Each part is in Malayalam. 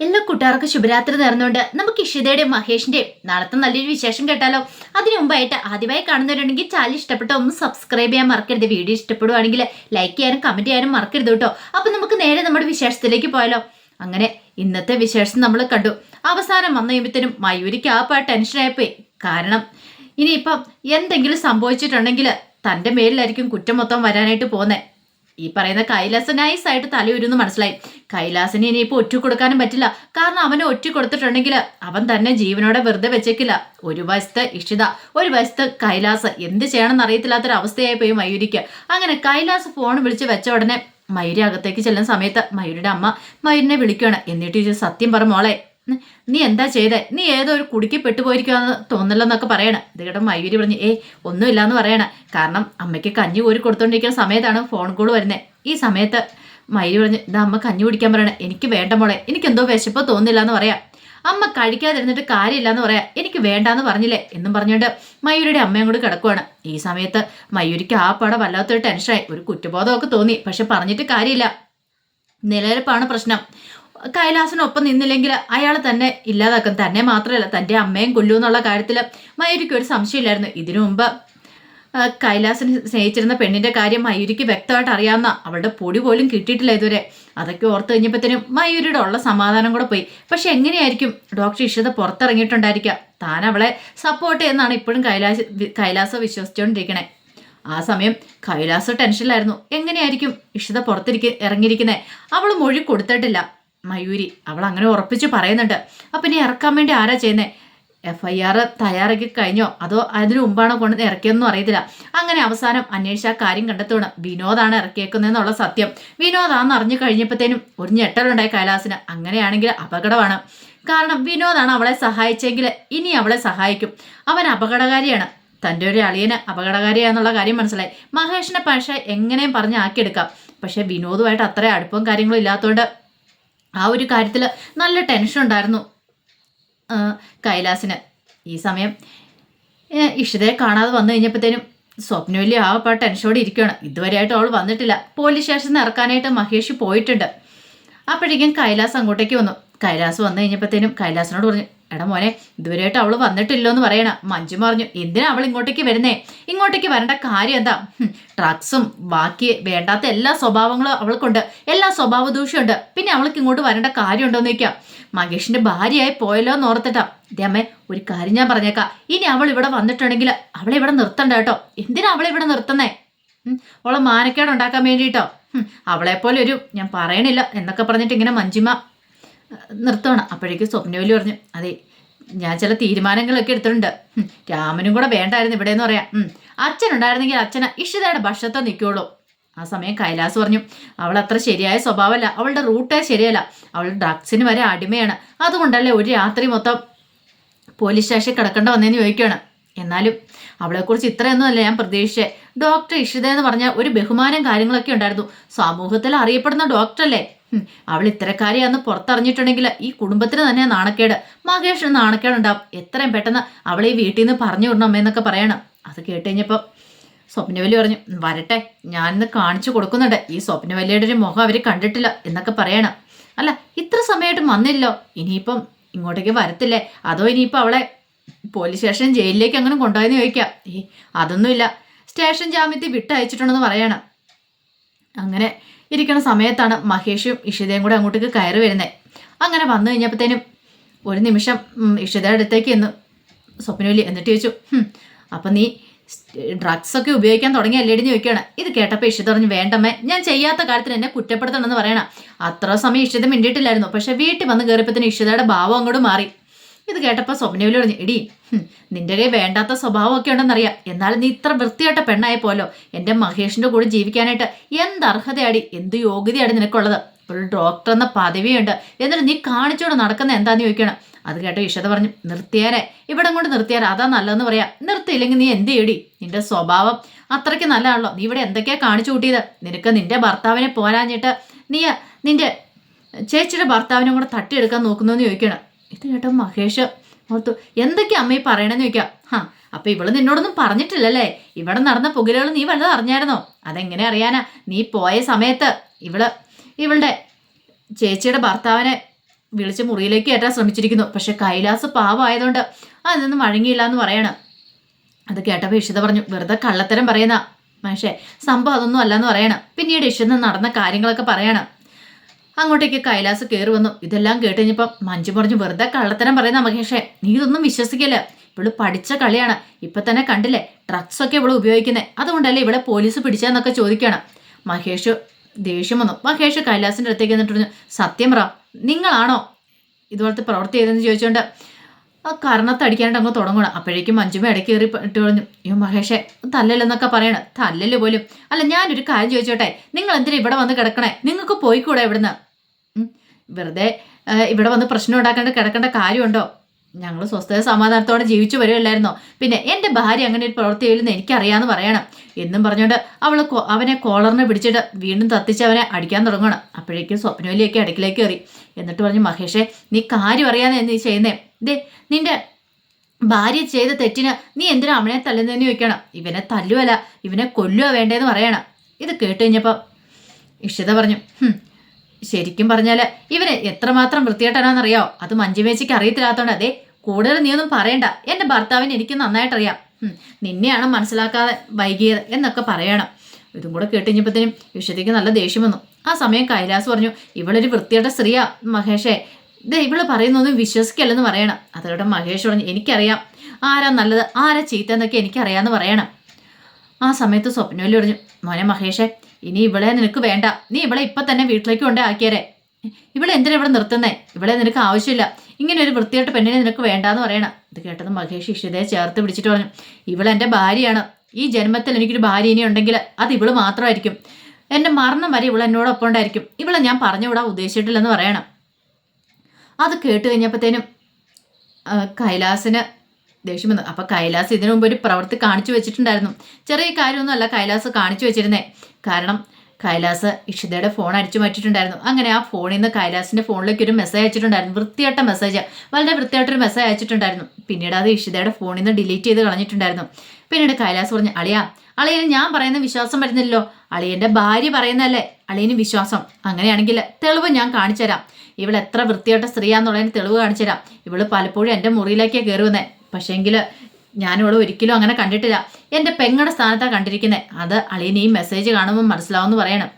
എല്ലാ കൂട്ടുകാർക്കും ശുഭരാത്രി നേർന്നുകൊണ്ട് നമുക്ക് ഇഷിതയുടെയും മഹേഷിന്റെ നാളത്തെ നല്ലൊരു വിശേഷം കേട്ടാലോ? അതിനു മുമ്പായിട്ട് ആദ്യമായി കാണുന്നവരുണ്ടെങ്കിൽ ചാനൽ ഇഷ്ടപ്പെട്ടോ ഒന്ന് സബ്സ്ക്രൈബ് ചെയ്യാൻ മറക്കരുത്. വീഡിയോ ഇഷ്ടപ്പെടുവാണെങ്കിൽ ലൈക്ക് ചെയ്യാനും കമന്റ് ചെയ്യാനും മറക്കരുത് കേട്ടോ. അപ്പൊ നമുക്ക് നേരെ നമ്മുടെ വിശേഷത്തിലേക്ക് പോയാലോ? അങ്ങനെ ഇന്നത്തെ വിശേഷം നമ്മൾ കണ്ടു. അവസാനം വന്നു കഴിയുമ്പോഴത്തേനും മയൂരിക്ക് ആ പാ ടെൻഷനായിപ്പോയി കാരണം ഇനിയിപ്പം എന്തെങ്കിലും സംഭവിച്ചിട്ടുണ്ടെങ്കിൽ തന്റെ മേലിലായിരിക്കും കുറ്റം മൊത്തം വരാനായിട്ട് പോകുന്നത് ഈ പറയുന്ന കൈലാസ് നൈസായിട്ട് തലയുരുന്ന് മനസ്സിലായി. കൈലാസിന് ഇനിയിപ്പോൾ ഒറ്റ കൊടുക്കാനും പറ്റില്ല. കാരണം അവനെ ഒറ്റ കൊടുത്തിട്ടുണ്ടെങ്കിൽ അവൻ തന്നെ ജീവനോടെ വെറുതെ വെച്ചേക്കില്ല. ഒരു വശത്ത് ഇഷിത ഒരു വശത്ത് കൈലാസ്. എന്ത് ചെയ്യണമെന്ന് അറിയത്തില്ലാത്തൊരു അവസ്ഥയായി പോയി മയൂരിക്ക്. അങ്ങനെ കൈലാസ് ഫോൺ വിളിച്ച് വെച്ച ഉടനെ മയൂരി അകത്തേക്ക് ചെല്ലുന്ന സമയത്ത് മയൂരിയുടെ അമ്മ മയൂരിനെ വിളിക്കുകയാണ് എന്നിട്ട് ഇത് സത്യം പറ മോളെ നീ എന്താ ചെയ്തേ? നീ ഏതോ ഒരു കുടിക്ക് പെട്ടുപോയിരിക്കുകയെന്ന് തോന്നലെന്നൊക്കെ പറയണം. ഇത് കേട്ടോ മയൂരി പറഞ്ഞു ഒന്നുമില്ല എന്ന് പറയണ. കാരണം അമ്മയ്ക്ക് കഞ്ഞി കോരി കൊടുത്തോണ്ടിരിക്കുന്ന സമയത്താണ് ഫോൺ കോൾ വരുന്നത് ഈ സമയത്ത് മയൂരി പറഞ്ഞു ഇതാ അമ്മ കഞ്ഞി കുടിക്കാൻ പറയണേ. എനിക്ക് വേണ്ട മോളെ. എനിക്കെന്തോ വിശപ്പോ തോന്നില്ല എന്ന് പറയാം. അമ്മ കഴിക്കാതിരുന്നിട്ട് കാര്യമില്ല എന്ന് പറയാം. എനിക്ക് വേണ്ടാന്ന് പറഞ്ഞില്ലേ? എന്നും പറഞ്ഞുകൊണ്ട് മയൂരിയുടെ അമ്മയും കൂടി കിടക്കുവാണ്. ഈ സമയത്ത് മയൂരിക്ക് ആ പട വല്ലാത്തൊരു ടെൻഷനായി ഒരു കുറ്റബോധമൊക്കെ തോന്നി. പക്ഷെ പറഞ്ഞിട്ട് കാര്യമില്ല. നിലനിൽപ്പാണ് പ്രശ്നം. കൈലാസനൊപ്പം നിന്നില്ലെങ്കിൽ അയാൾ തന്നെ ഇല്ലാതാക്കും. തന്നെ മാത്രമല്ല തന്റെ അമ്മയും കൊല്ലു എന്നുള്ള കാര്യത്തിൽ മയൂരിക്ക് ഒരു സംശയമില്ലായിരുന്നു. ഇതിനു മുമ്പ് കൈലാസൻ സ്നേഹിച്ചിരുന്ന പെണ്ണിന്റെ കാര്യം മയൂരിക്ക് വ്യക്തമായിട്ട് അറിയാവുന്ന അവളുടെ പൊടി പോലും കിട്ടിയിട്ടില്ല ഇതുവരെ. അതൊക്കെ ഓർത്ത് കഴിഞ്ഞപ്പോഴത്തേനും മയൂരിയുടെ ഉള്ള സമാധാനം കൂടെ പോയി. പക്ഷെ എങ്ങനെയായിരിക്കും ഡോക്ടർ ഇഷിത പുറത്തിറങ്ങിയിട്ടുണ്ടായിരിക്കുക? താൻ അവളെ സപ്പോർട്ട് ചെയ്യുന്നതാണ് ഇപ്പോഴും കൈലാസ് കൈലാസ വിശ്വസിച്ചുകൊണ്ടിരിക്കണേ. ആ സമയം കൈലാസ ടെൻഷനിലായിരുന്നു. എങ്ങനെയായിരിക്കും ഇഷിത പുറത്തിരിക്ക ഇറങ്ങിയിരിക്കുന്നത് അവൾ മൊഴി കൊടുത്തിട്ടില്ല. മയൂരി അവൾ അങ്ങനെ ഉറപ്പിച്ച് പറയുന്നുണ്ട്. അപ്പം ഇനി ഇറക്കാൻ വേണ്ടി ആരാ ചെയ്യുന്നത് എഫ് ഐ ആർ തയ്യാറാക്കി കഴിഞ്ഞോ? അതോ അതിനു മുമ്പാണോ കൊണ്ട് ഇറക്കിയെന്നും അറിയത്തില്ല. അങ്ങനെ അവസാനം അന്വേഷിച്ച കാര്യം കണ്ടെത്തണം വിനോദാണ് ഇറക്കിയേക്കുന്നതെന്നുള്ള സത്യം. വിനോദാന്ന് അറിഞ്ഞു കഴിഞ്ഞപ്പോഴത്തേനും ഒരു ഞെട്ടലുണ്ടായി കൈലാസിന്. അങ്ങനെയാണെങ്കിൽ അപകടമാണ്. കാരണം വിനോദാണ് അവളെ സഹായിച്ചെങ്കിൽ ഇനി അവളെ സഹായിക്കും. അവൻ അപകടകാരിയാണ്. തന്റെ ഒരു അളിയന് അപകടകാരിയാന്നുള്ള കാര്യം മനസ്സിലായി. മഹേഷിനെ പക്ഷേ എങ്ങനെയും പറഞ്ഞ് ആക്കിയെടുക്കാം. പക്ഷെ വിനോദുമായിട്ട് അത്ര അടുപ്പവും കാര്യങ്ങളും ഇല്ലാത്തതുകൊണ്ട് ആ ഒരു കാര്യത്തിൽ നല്ല ടെൻഷൻ ഉണ്ടായിരുന്നു. കൈലാസിന്. ഈ സമയം ഇഷിതയെ കാണാതെ വന്നു കഴിഞ്ഞപ്പോഴത്തേനും സ്വപ്നവല്യ ആ പാ ടെൻഷനോടെ ഇരിക്കുകയാണ് ഇതുവരെയായിട്ട് അവൾ വന്നിട്ടില്ല. പോലീസ് സ്റ്റേഷനിൽ നിന്ന് ഇറക്കാനായിട്ട് മഹേഷ് പോയിട്ടുണ്ട്. അപ്പോഴേക്കും കൈലാസ് അങ്ങോട്ടേക്ക് വന്നു. കൈലാസ് വന്നു കഴിഞ്ഞപ്പോഴത്തേനും കൈലാസിനോട് പറഞ്ഞു എടാ മോനെ ഇതുവരെയായിട്ട് അവൾ വന്നിട്ടില്ലോ എന്ന് പറയണ. മഞ്ജു പറഞ്ഞു എന്തിനാ അവൾ ഇങ്ങോട്ടേക്ക് വരുന്നേ? ഇങ്ങോട്ടേക്ക് വരേണ്ട കാര്യം എന്താ? ഡ്രഗ്സും ബാക്കി വേണ്ടാത്ത എല്ലാ സ്വഭാവങ്ങളും അവൾക്കുണ്ട്. എല്ലാ സ്വഭാവ ദൂഷ്യമുണ്ട് പിന്നെ അവൾക്ക് ഇങ്ങോട്ട് വരേണ്ട കാര്യമുണ്ടോ എന്ന് ചോദിക്കാം. മഹേഷിന്റെ ഭാര്യയായി പോയല്ലോ എന്ന് ഓർത്തിട്ടാ. ഇതേ അമ്മേ ഒരു കാര്യം ഞാൻ പറഞ്ഞേക്കാം. ഇനി അവൾ ഇവിടെ വന്നിട്ടുണ്ടെങ്കിൽ അവളെ ഇവിടെ നിർത്തണ്ട കേട്ടോ. എന്തിനാ അവളെ ഇവിടെ നിർത്തുന്നേ? അവളെ മാനക്കേട് ഉണ്ടാക്കാൻ വേണ്ടിയിട്ടോ? അവളെപ്പോലെ ഒരു ഞാൻ പറയണില്ല എന്നൊക്കെ പറഞ്ഞിട്ട് ഇങ്ങനെ മഞ്ജിമ നിർത്തണം. അപ്പോഴേക്കും സ്വപ്നവലി പറഞ്ഞു അതെ ഞാൻ ചില തീരുമാനങ്ങളൊക്കെ എടുത്തിട്ടുണ്ട്. രാമനും കൂടെ വേണ്ടായിരുന്നു ഇവിടെ എന്ന് പറയാം. അച്ഛൻ ഉണ്ടായിരുന്നെങ്കിൽ അച്ഛന് ഇഷിതയുടെ ഭക്ഷണത്തെ നിൽക്കുള്ളൂ. ആ സമയം കൈലാസ് പറഞ്ഞു അവൾ അത്ര ശരിയായ സ്വഭാവമല്ല. അവളുടെ റൂട്ടേ ശരിയല്ല. അവൾ ഡ്രഗ്സിന് വരെ അടിമയാണ്. അതുകൊണ്ടല്ലേ ഒരു രാത്രി മൊത്തം പോലീസ് സ്റ്റേഷനിൽ കിടക്കേണ്ട വന്നതെന്ന് ചോദിക്കുകയാണ്. എന്നാലും അവളെക്കുറിച്ച് ഇത്രയൊന്നുമല്ല ഞാൻ പ്രതീക്ഷിച്ചത് ഡോക്ടർ ഇഷിത എന്ന് പറഞ്ഞാൽ ഒരു ബഹുമാനം കാര്യങ്ങളൊക്കെ ഉണ്ടായിരുന്നു. സമൂഹത്തിൽ അറിയപ്പെടുന്ന ഡോക്ടറല്ലേ അവൾ ഇത്തരക്കാരിയാന്ന് പുറത്തറിഞ്ഞിട്ടുണ്ടെങ്കിൽ ഈ കുടുംബത്തിന് തന്നെ നാണക്കേട്. മഹേഷ് നാണക്കേടുണ്ടാവും. എത്രയും പെട്ടെന്ന് അവളെ ഈ വീട്ടിൽ നിന്ന് പറഞ്ഞു വിടണം അമ്മയെന്നൊക്കെ പറയണം. അത് കേട്ട് കഴിഞ്ഞപ്പോൾ സ്വപ്നവല്ലി പറഞ്ഞു "ഉം, വരട്ടെ ഞാനിന്ന് കാണിച്ചു കൊടുക്കുന്നുണ്ട്. ഈ സ്വപ്നവലിയുടെ ഒരു മുഖം അവർ കണ്ടിട്ടില്ല എന്നൊക്കെ പറയണം. അല്ല ഇത്ര സമയമായിട്ടും വന്നില്ലോ ഇനിയിപ്പം ഇങ്ങോട്ടേക്ക് വരത്തില്ലേ? അതോ ഇനിയിപ്പോൾ അവളെ പോലീസ് സ്റ്റേഷൻ ജയിലിലേക്ക് അങ്ങനെ കൊണ്ടുപോയെന്ന് ചോദിക്കാം. ഏ അതൊന്നുമില്ല. സ്റ്റേഷൻ ജാമ്യത്തിൽ വിട്ടയച്ചിട്ടുണ്ടെന്ന് പറയണം. അങ്ങനെ ഇരിക്കുന്ന സമയത്താണ് മഹേഷും ഇഷിതയും കൂടെ അങ്ങോട്ടേക്ക് കയറി വരുന്നത് അങ്ങനെ വന്നു കഴിഞ്ഞപ്പോഴത്തേനും ഒരു നിമിഷം ഇഷിതയുടെ അടുത്തേക്ക് എന്ന് സ്വപ്നവലി എന്നിട്ട് ചോദിച്ചു "ഹും, അപ്പം നീ ഡ്രഗ്സ് ഒക്കെ ഉപയോഗിക്കാൻ തുടങ്ങി അല്ലേടി ചോദിക്കുകയാണ്. ഇത് കേട്ടപ്പോൾ ഇഷിത പറഞ്ഞു വേണ്ടമ്മേ ഞാൻ ചെയ്യാത്ത കാര്യത്തിന് എന്നെ കുറ്റപ്പെടുത്തണമെന്ന് പറയണം. അത്ര സമയം ഇഷിത മിണ്ടിയിട്ടില്ലായിരുന്നു. പക്ഷേ വീട്ടിൽ വന്ന് കയറിയപ്പോഴത്തേനും ഇഷിതയുടെ ഭാവം അങ്ങോട്ട് മാറി. ഇത് കേട്ടപ്പോൾ സ്വപ്നവിൽ പറഞ്ഞു എടി നിന്റെ കൈ വേണ്ടാത്ത സ്വഭാവമൊക്കെ ഉണ്ടെന്നറിയാം. എന്നാലും നീ ഇത്ര വൃത്തിയായിട്ട പെണ്ണായ പോലോ എന്റെ മഹേഷിന്റെ കൂടെ ജീവിക്കാനായിട്ട് എന്ത് അർഹതയാടി എന്ത് യോഗ്യതയാണ് നിനക്കുള്ളത്? ഒരു ഡോക്ടർ എന്ന പദവിയുണ്ട്. എന്നിട്ട് നീ കാണിച്ചുകൊണ്ട് നടക്കുന്ന എന്താന്ന് ചോദിക്കണം? അത് കേട്ടോ വിശദ പറഞ്ഞു നിർത്തിയാരെ ഇവിടെ കൊണ്ട് നിർത്തിയാരെ അതാ നല്ലതെന്ന് പറയാം. നിർത്തിയില്ലെങ്കിൽ നീ എന്ത് ചെയ്യടി? നിന്റെ സ്വഭാവം അത്രയ്ക്ക് നല്ലതാണല്ലോ. നീ ഇവിടെ എന്തൊക്കെയാ കാണിച്ചു കൂട്ടിയത്? നിനക്ക് നിന്റെ ഭർത്താവിനെ പോരാഞ്ഞിട്ട് നീ നിന്റെ ചേച്ചിയുടെ ഭർത്താവിനെ കൂടെ തട്ടിയെടുക്കാൻ നോക്കുന്നു എന്ന് ചോദിക്കണം. ഇത് കേട്ടോ മഹേഷ് ഓർത്തു എന്തൊക്കെയാ അമ്മ ഈ പറയണമെന്ന് ചോദിക്കാം. ഹാ അപ്പൊ ഇവൾ നിന്നോടൊന്നും പറഞ്ഞിട്ടില്ലല്ലേ? ഇവിടെ നടന്ന പുകലുകൾ നീ വല്ലതും അറിഞ്ഞായിരുന്നോ? അതെങ്ങനെ അറിയാനാ? നീ പോയ സമയത്ത് ഇവൾ ഇവളുടെ ചേച്ചിയുടെ ഭർത്താവിനെ വിളിച്ച് മുറിയിലേക്ക് കയറ്റാൻ ശ്രമിച്ചിരിക്കുന്നു. പക്ഷെ കൈലാസ് പാവമായതുകൊണ്ട് അതൊന്നും വഴങ്ങിയില്ല എന്ന് പറയണം. അത് കേട്ടപ്പോൾ ഇഷിത പറഞ്ഞു വെറുതെ കള്ളത്തരം പറയുന്ന പക്ഷേ സംഭവം അതൊന്നും അല്ലെന്ന് പറയണം. പിന്നീട് ഇഷിത നടന്ന കാര്യങ്ങളൊക്കെ പറയണം. അങ്ങോട്ടേക്ക് കൈലാസ് കയറി വന്നു. ഇതെല്ലാം കേട്ട് കഴിഞ്ഞപ്പം മഞ്ജു പറഞ്ഞു വെറുതെ കള്ളത്തരം പറയുന്ന മഹേഷേ നീ ഇതൊന്നും വിശ്വസിക്കില്ല. ഇവൾ പഠിച്ച കളിയാണ്. ഇപ്പൊ തന്നെ കണ്ടില്ലേ ഡ്രഗ്സ് ഒക്കെ ഇവൾ ഉപയോഗിക്കുന്നത് അതുകൊണ്ടല്ലേ ഇവിടെ പോലീസ് പിടിച്ചതെന്നൊക്കെ ചോദിക്കുകയാണ്. മഹേഷ് ദേഷ്യം വന്നു. മഹേഷ് കൈലാസിന്റെ അടുത്തേക്ക് എന്നിട്ട് പറഞ്ഞു സത്യം പറ നിങ്ങളാണോ ഇതുപോലത്തെ പ്രവൃത്തി ചെയ്തതെന്ന് ചോദിച്ചുകൊണ്ട് ആ കർണത്തടിക്കാനായിട്ട് അങ്ങ് തുടങ്ങണം അപ്പോഴേക്കും മഞ്ജുമ ഇടയ്ക്ക് കയറി ഇട്ട് പറഞ്ഞു അയ്യോ മഹേഷേ തല്ലല്ലെന്നൊക്കെ പറയണം. തല്ലല് പോലും. അല്ല ഞാനൊരു കാര്യം ചോദിച്ചോട്ടെ. നിങ്ങൾ എന്തിനാ ഇവിടെ വന്ന് കിടക്കണേ? നിങ്ങൾക്ക് പോയിക്കൂടെ ഇവിടുന്ന്? വെറുതെ ഇവിടെ വന്ന് പ്രശ്നം ഉണ്ടാക്കേണ്ട കിടക്കേണ്ട കാര്യമുണ്ടോ? ഞങ്ങൾ സ്വസ്ഥത സമാധാനത്തോടെ ജീവിച്ചു വരുമല്ലായിരുന്നോ പിന്നെ എന്റെ ഭാര്യ അങ്ങനെ ഒരു പ്രവൃത്തി ചെയ്യില്ലെന്ന് എനിക്കറിയാമെന്ന് പറയണം. എന്നും പറഞ്ഞുകൊണ്ട് അവൾ അവനെ കോളറിനെ പിടിച്ചിട്ട് വീണ്ടും തത്തിച്ച് അവനെ അടിക്കാൻ തുടങ്ങണം അപ്പോഴേക്കും സ്വപ്നവലിയൊക്കെ അടുക്കിലേക്ക് കയറി. എന്നിട്ട് പറഞ്ഞു മഹേഷേ നീ കാര്യം അറിയാതെ നീ ചെയ്യുന്നേ? ദേ നിന്റെ ഭാര്യ ചെയ്ത തെറ്റിന് നീ എന്തിനാ അവനെ തല്ലുന്നതെന്ന് ചോദിക്കണം? ഇവനെ തല്ലുവല്ല ഇവനെ കൊല്ലുക വേണ്ടേന്ന് പറയണം. ഇത് കേട്ട് കഴിഞ്ഞപ്പോൾ ഇഷിത പറഞ്ഞു "ഹും, ശരിക്കും പറഞ്ഞാൽ ഇവന് എത്രമാത്രം വൃത്തികെട്ടനാണെന്നറിയോ അത് മഞ്ജുമേച്ചിക്ക് അറിയത്തില്ലാത്തോണ്ട് അതെ കൂടുതൽ നീ ഒന്നും പറയണ്ട. എന്റെ ഭർത്താവിന് എനിക്ക് നന്നായിട്ടറിയാം. നിന്നെയാണ് മനസ്സിലാക്കാതെ വൈകിയത് എന്നൊക്കെ പറയണം. ഇതും കൂടെ കേട്ടുകഴിഞ്ഞപ്പോഴത്തേനും വിഷുതിക്ക് നല്ല ദേഷ്യം വന്നു. ആ സമയം കൈലാസ് പറഞ്ഞു ഇവളൊരു വൃത്തിയുടെ സ്ത്രീയാ മഹേഷേ. ഇത് ഇവൾ പറയുന്നൊന്നും വിശ്വസിക്കല്ലെന്ന് പറയണം. അതോടെ മഹേഷ് പറഞ്ഞു എനിക്കറിയാം. ആരാ നല്ലത്? ആരാ ചീത്ത എന്നൊക്കെ എനിക്കറിയാമെന്ന് പറയണം. ആ സമയത്ത് സ്വപ്നവല്ലി പറഞ്ഞു മോനെ മഹേഷെ ഇനി ഇവളെ നിനക്ക് വേണ്ട. നീ ഇവളെ ഇപ്പൊ തന്നെ വീട്ടിലേക്ക് കൊണ്ടേ ആക്കിയരെ. ഇവളെ എന്തിനാ ഇവിടെ നിർത്തുന്നേ? ഇവളെ നിനക്ക് ആവശ്യമില്ല. ഇങ്ങനെ ഒരു വൃത്തിയായിട്ട് പെണ്ണിനെ നിനക്ക് വേണ്ടാന്ന് പറയണം. ഇത് കേട്ടത് മഹേഷ് ഇഷിതയെ ചേർത്ത് പിടിച്ചിട്ട് പറഞ്ഞു ഇവളെന്റെ ഭാര്യയാണ്. ഈ ജന്മത്തിൽ എനിക്കൊരു ഭാര്യ ഇനി ഉണ്ടെങ്കിൽ അത് ഇവൾ മാത്രമായിരിക്കും. എന്റെ മരണം വരെ ഇവൾ എന്നോടൊപ്പം ഉണ്ടായിരിക്കും. ഇവളെ ഞാൻ പറഞ്ഞുവിടാൻ ഉദ്ദേശിച്ചിട്ടില്ലെന്ന് പറയണം. അത് കേട്ട് കഴിഞ്ഞപ്പോഴത്തേനും കൈലാസിന് ദേഷ്യം വന്നു കൈലാസ് ഇതിനു മുമ്പ് ഒരു പ്രവൃത്തി കാണിച്ചു വെച്ചിട്ടുണ്ടായിരുന്നു. ചെറിയ കാര്യമൊന്നുമല്ല കൈലാസ് കാണിച്ചു വെച്ചിരുന്നേ. കാരണം കൈലാസ് ഇഷിതയുടെ ഫോൺ അടിച്ചു മാറ്റിയിട്ടുണ്ടായിരുന്നു. അങ്ങനെ ആ ഫോണിൽ നിന്ന് കൈലാസിന്റെ ഫോണിലേക്ക് ഒരു മെസ്സേജ് അയച്ചിട്ടുണ്ടായിരുന്നു. വൃത്തിയായിട്ട മെസ്സേജ് വളരെ വൃത്തിയായിട്ടൊരു മെസ്സേജ് അയച്ചിട്ടുണ്ടായിരുന്നു. പിന്നീട് അത് ഇഷിതയുടെ ഫോണിൽ നിന്ന് ഡിലീറ്റ് ചെയ്ത് കളഞ്ഞിട്ടുണ്ടായിരുന്നു. പിന്നീട് കൈലാസ് പറഞ്ഞു അളിയ അളിയന് ഞാൻ പറയുന്ന വിശ്വാസം വരുന്നില്ലല്ലോ. അളിയന്റെ ഭാര്യ പറയുന്നതല്ലേ? അളിയന് വിശ്വാസം. അങ്ങനെയാണെങ്കിൽ തെളിവ് ഞാൻ കാണിച്ചു തരാം ഇവൾ എത്ര വൃത്തിയായിട്ട സ്ത്രീയാന്നുള്ളതിന് തെളിവ് കാണിച്ചു തരാം ഇവൾ പലപ്പോഴും എന്റെ മുറിയിലേക്ക് കയറി വന്നേ പക്ഷേങ്കിൽ ഞാനിവിടെ ഒരിക്കലും അങ്ങനെ കണ്ടിട്ടില്ല. എന്റെ പെങ്ങളുടെ സ്ഥാനത്താണ് കണ്ടിരിക്കുന്നത് അത് അളിയന് ഈ മെസ്സേജ് കാണുമ്പോൾ മനസ്സിലാവുമെന്ന് പറയണം.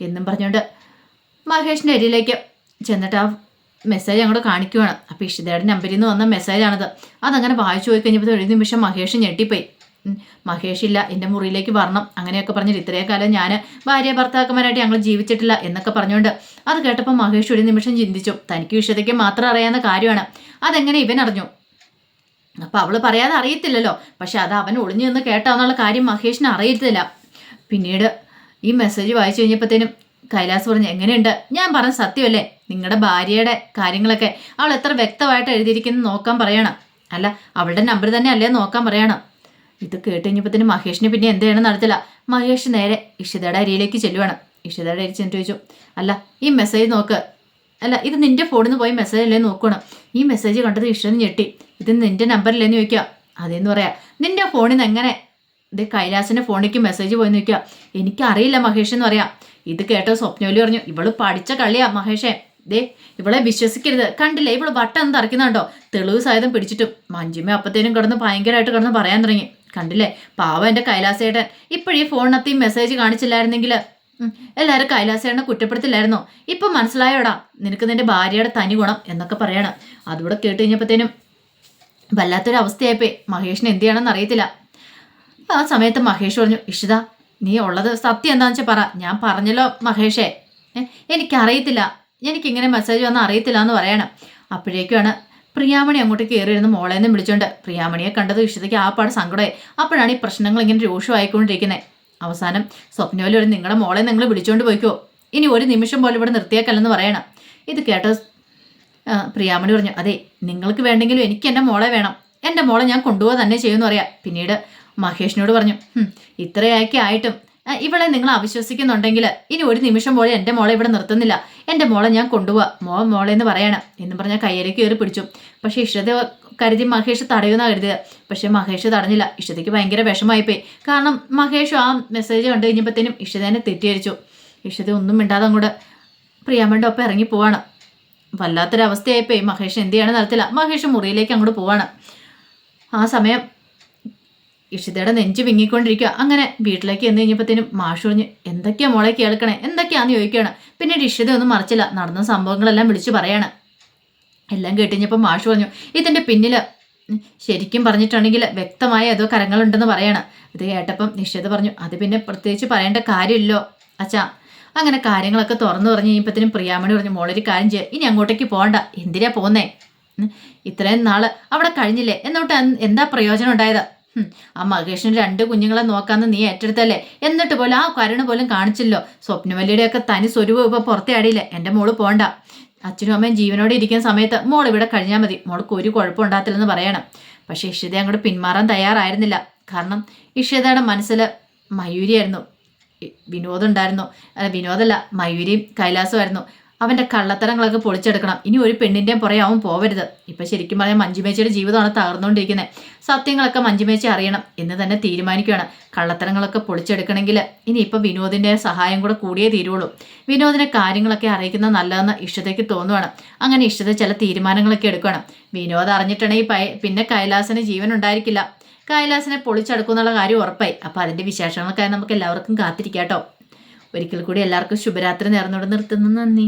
എന്നും പറഞ്ഞുകൊണ്ട് മഹേഷിന്റെ അരിയിലേക്ക് ചെന്നിട്ട് ആ മെസ്സേജ് അങ്ങോട്ട് കാണിക്കുവാണ്. അപ്പോൾ ഇഷിതയുടെ നമ്പരിൽ നിന്ന് വന്ന മെസ്സേജാണത് അതങ്ങനെ വായിച്ചു പോയി കഴിഞ്ഞപ്പോൾ ഒരു നിമിഷം മഹേഷ് ഞെട്ടിപ്പോയി. മഹേഷില്ല എന്റെ മുറിയിലേക്ക് വരണം. അങ്ങനെയൊക്കെ പറഞ്ഞിട്ട് ഇത്രയും കാലം ഞാൻ ഭാര്യ ഭർത്താക്കന്മാരായിട്ട് ഞങ്ങൾ ജീവിച്ചിട്ടില്ല എന്നൊക്കെ പറഞ്ഞുകൊണ്ട് അത് കേട്ടപ്പോൾ മഹേഷ് ഒരു നിമിഷം ചിന്തിച്ചു. തനിക്ക് വിഷയത്തേക്ക് മാത്രം അറിയാവുന്ന കാര്യമാണ്. അതെങ്ങനെ ഇവൻ അറിഞ്ഞു? അപ്പൊ അവൾ പറയാതെ അറിയത്തില്ലല്ലോ. പക്ഷെ അത് അവൻ ഒളിഞ്ഞു നിന്ന് കേട്ടാന്നുള്ള കാര്യം മഹേഷിന് അറിയത്തില്ല. പിന്നീട് ഈ മെസ്സേജ് വായിച്ചു കഴിഞ്ഞപ്പോഴത്തേനും കൈലാസ് പറഞ്ഞു എങ്ങനെയുണ്ട്? ഞാൻ പറഞ്ഞ സത്യമല്ലേ? നിങ്ങളുടെ ഭാര്യയുടെ കാര്യങ്ങളൊക്കെ അവൾ എത്ര വ്യക്തമായിട്ട് എഴുതിയിരിക്കുന്നു നോക്കാൻ പറയണം. അല്ല അവളുടെ നമ്പർ തന്നെ അല്ലേ നോക്കാൻ പറയണം. ഇത് കേട്ട് കഴിഞ്ഞപ്പോഴത്തേനും മഹേഷിന് പിന്നെ എന്ത് ചെയ്യണം നടത്തില്ല മഹേഷ് നേരെ ഇഷിതയുടെ അരിയിലേക്ക് ചെല്ലുവാണ്. ഇഷിതയുടെ അരി ചോദിച്ചു അല്ല ഈ മെസ്സേജ് നോക്ക്. അല്ല ഇത് നിന്റെ ഫോണിൽ നിന്ന് പോയി മെസ്സേജ് അല്ലേ നോക്കണം. ഈ മെസ്സേജ് കണ്ടത് ഇഷ്ടം ഞെട്ടി. ഇത് നിന്റെ നമ്പറില്ലേന്ന് ചോദിക്കുക. അതേന്ന് പറയാ നിന്റെ ഫോണിൽ നിന്ന് എങ്ങനെ? ഇത് കൈലാസിന്റെ ഫോണിലേക്ക് മെസ്സേജ് പോയി നോക്കുക എനിക്കറിയില്ല മഹേഷ് എന്ന് പറയാം. ഇത് കേട്ടോ സ്വപ്നോലി പറഞ്ഞു ഇവൾ പഠിച്ച കളിയാ മഹേഷേ. ദേ ഇവളെ വിശ്വസിക്കരുത്. കണ്ടില്ലേ ഇവൾ വട്ടം തറക്കുന്നുണ്ടോ തെളിവ് സഹിതം പിടിച്ചിട്ടും മഞ്ജുമ അപ്പത്തേനും കിടന്ന് ഭയങ്കരമായിട്ട് കിടന്ന് പറയാൻ തുടങ്ങി. കണ്ടില്ലേ പാവ എന്റെ കൈലാസേട്ടൻ. ഇപ്പോഴീ ഫോണിനകത്ത് ഈ മെസ്സേജ് കാണിച്ചില്ലായിരുന്നെങ്കിൽ എല്ലാവരും കൈലാസേണ കുറ്റപ്പെടുത്തില്ലായിരുന്നോ? ഇപ്പൊ മനസ്സിലായോടാ. നിനക്ക് നിന്റെ ഭാര്യയുടെ തനി ഗുണം എന്നൊക്കെ പറയണം. അതുകൂടെ കേട്ട് കഴിഞ്ഞപ്പോഴത്തേനും വല്ലാത്തൊരു അവസ്ഥയായിപ്പോയി. മഹേഷിന് എന്ത് ചെയ്യണമെന്ന് അറിയത്തില്ല. ആ സമയത്ത് മഹേഷ് പറഞ്ഞു ഇഷിത നീ ഉള്ളത് സത്യം എന്താണെന്ന് വെച്ചാൽ പറ. ഞാൻ പറഞ്ഞല്ലോ മഹേഷേ. എനിക്കറിയത്തില്ല. എനിക്കിങ്ങനെ മെസ്സേജ് വന്നാൽ അറിയത്തില്ല എന്ന് പറയണം. അപ്പോഴേക്കുമാണ് പ്രിയാമണി അങ്ങോട്ട് കയറിയിരുന്ന് മോളേന്നും വിളിച്ചോണ്ട്. പ്രിയാമണിയെ കണ്ടത് ഇഷിതയ്ക്ക് ആ പാട് സങ്കടമായി. അപ്പോഴാണ് ഈ പ്രശ്നങ്ങൾ ഇങ്ങനെ രൂക്ഷമായിക്കൊണ്ടിരിക്കുന്നത് അവസാനം സ്വപ്നയോലി ഒരു നിങ്ങളുടെ മോളെ നിങ്ങൾ വിളിച്ചുകൊണ്ട് പോയിക്കോ. ഇനി ഒരു നിമിഷം പോലും ഇവിടെ നിർത്തിയേക്കല്ലെന്ന് പറയണം. ഇത് കേട്ട പ്രിയാമണി പറഞ്ഞു അതെ നിങ്ങൾക്ക് വേണ്ടെങ്കിലും എനിക്ക് എന്റെ മോളെ വേണം. എന്റെ മോളെ ഞാൻ കൊണ്ടുപോകാൻ തന്നെ ചെയ്യുമെന്ന് പറയാം. പിന്നീട് മഹേഷിനോട് പറഞ്ഞു "ഹും, ഇത്രയൊക്കെ ആയിട്ടും ഇവളെ നിങ്ങൾ അവിശ്വസിക്കുന്നുണ്ടെങ്കിൽ ഇനി ഒരു നിമിഷം പോലെ എന്റെ മോളെ ഇവിടെ നിർത്തുന്നില്ല. എന്റെ മോളെ ഞാൻ കൊണ്ടുപോവാ. മോ മോളെ എന്ന് പറയണം. എന്ന് പറഞ്ഞാൽ കയ്യിലേക്ക് കയറി പിടിച്ചു. പക്ഷേ ഇഷ്ടത കരുതി മഹേഷ് തടയുന്ന കരുതിയത്. പക്ഷേ മഹേഷ് തടഞ്ഞില്ല. ഇഷ്ടതയ്ക്ക് ഭയങ്കര വിഷമായിപ്പോയി കാരണം മഹേഷ് ആ മെസ്സേജ് കണ്ടു കഴിഞ്ഞപ്പോഴത്തേനും ഇഷ്ടതേനെ തെറ്റിദ്ധരിച്ചു. ഇഷ്ടത ഒന്നും മിണ്ടാതെ അങ്ങോട്ട് പ്രിയാമ്മയുടെ ഒപ്പം ഇറങ്ങി പോവാണ്. വല്ലാത്തൊരവസ്ഥയായിപ്പോയി. മഹേഷ് എന്ത് ചെയ്യണമെന്ന് നടത്തില്ല. മഹേഷ് മുറിയിലേക്ക് അങ്ങോട്ട് പോവാണ്. ആ സമയം ഇഷിതയുടെ നെഞ്ച് വിങ്ങിക്കൊണ്ടിരിക്കുക. അങ്ങനെ വീട്ടിലേക്ക് എന്ന് കഴിഞ്ഞപ്പോഴത്തേനും മാഷ് പറഞ്ഞ് എന്തൊക്കെയാ മോളെ കേൾക്കണേ? എന്തൊക്കെയാന്ന് ചോദിക്കുകയാണ്. പിന്നീട് ഇഷിത ഒന്നും മറിച്ചില്ല. നടന്ന സംഭവങ്ങളെല്ലാം വിളിച്ചു പറയാണ്. എല്ലാം കേട്ടുകഴിഞ്ഞപ്പോൾ മാഷ് പറഞ്ഞു ഇതിന്റെ പിന്നിൽ ശരിക്കും പറഞ്ഞിട്ടുണ്ടെങ്കിൽ വ്യക്തമായ ഏതോ കരങ്ങളുണ്ടെന്ന് പറയണം. ഇത് കേട്ടപ്പം നിഷേധ പറഞ്ഞു അത് പിന്നെ പ്രത്യേകിച്ച് പറയേണ്ട കാര്യമില്ലോ അച്ഛാ. അങ്ങനെ കാര്യങ്ങളൊക്കെ തുറന്നു പറഞ്ഞു കഴിഞ്ഞപ്പോഴത്തേനും പ്രിയാമണി പറഞ്ഞു മോളൊരു കാര്യം ചെയ്യുക ഇനി അങ്ങോട്ടേക്ക് പോകണ്ട എന്തിനാ പോകുന്നേ ഉം, ഇത്രയും നാൾ അവിടെ കഴിഞ്ഞില്ലേ എന്നോട്ട് എന്താ പ്രയോജനം ഉണ്ടായത്? ആ മഹേഷിന് രണ്ട് കുഞ്ഞുങ്ങളെ നോക്കാന്ന് നീ ഏറ്റെടുത്തല്ലേ എന്നിട്ട് പോലും ആ കരുണ പോലും കാണിച്ചില്ലോ സ്വപ്നവല്ലിയുടെയൊക്കെ തനി സ്വരൂപം ഇപ്പൊ പുറത്തെ അടിയില്ല എന്റെ മോൾ പോണ്ട. അച്ഛനും അമ്മയും ജീവനോടെ ഇരിക്കുന്ന സമയത്ത് മോൾ ഇവിടെ കഴിഞ്ഞാൽ മതി. മോൾക്ക് ഒരു കുഴപ്പം ഉണ്ടാകത്തില്ലെന്ന് പറയണം. പക്ഷെ ഇഷിത അങ്ങോട്ട് പിന്മാറാൻ തയ്യാറായിരുന്നില്ല. കാരണം ഇഷിതയുടെ മനസ്സിൽ മയൂരിയായിരുന്നു ഇ- വിനോദം ഉണ്ടായിരുന്നു. അല്ല വിനോദല്ല മയൂരിയും കൈലാസമായിരുന്നു അവന്റെ കള്ളത്തരങ്ങളൊക്കെ പൊളിച്ചെടുക്കണം. ഇനി ഒരു പെണ്ണിന്റെയും പുറകെ അവൻ പോവരുത്. ഇപ്പം ശരിക്കും പറയാൻ മഞ്ജുമേച്ചിയുടെ ജീവിതമാണ് തകർന്നുകൊണ്ടിരിക്കുന്നത് സത്യങ്ങളൊക്കെ മഞ്ജുമേച്ചി അറിയണം എന്ന് തന്നെ തീരുമാനിക്കുകയാണ്. കള്ളത്തരങ്ങളൊക്കെ പൊളിച്ചെടുക്കണമെങ്കിൽ ഇനിയിപ്പോൾ വിനോദിന്റെ സഹായം കൂടെ കൂടിയേ തീരുള്ളൂ. വിനോദിനെ കാര്യങ്ങളൊക്കെ അറിയിക്കുന്നത് നല്ലതെന്ന് ഇഷ്ടതയ്ക്ക് തോന്നുവാണ്. അങ്ങനെ ഇഷ്ടത ചില തീരുമാനങ്ങളൊക്കെ എടുക്കണം വിനോദ് അറിഞ്ഞിട്ടുണ്ടെങ്കിൽ പിന്നെ കൈലാസിന് ജീവൻ ഉണ്ടായിരിക്കില്ല. കൈലാസിനെ പൊളിച്ചെടുക്കുമെന്നുള്ള കാര്യം ഉറപ്പായി. അപ്പോൾ അതിന്റെ വിശേഷങ്ങൾക്കായി നമുക്ക് എല്ലാവർക്കും കാത്തിരിക്കാം കേട്ടോ. ഒരിക്കൽ കൂടി എല്ലാവർക്കും ശുഭരാത്രി നേർന്നോട് നിർത്തുന്നു. നന്ദി.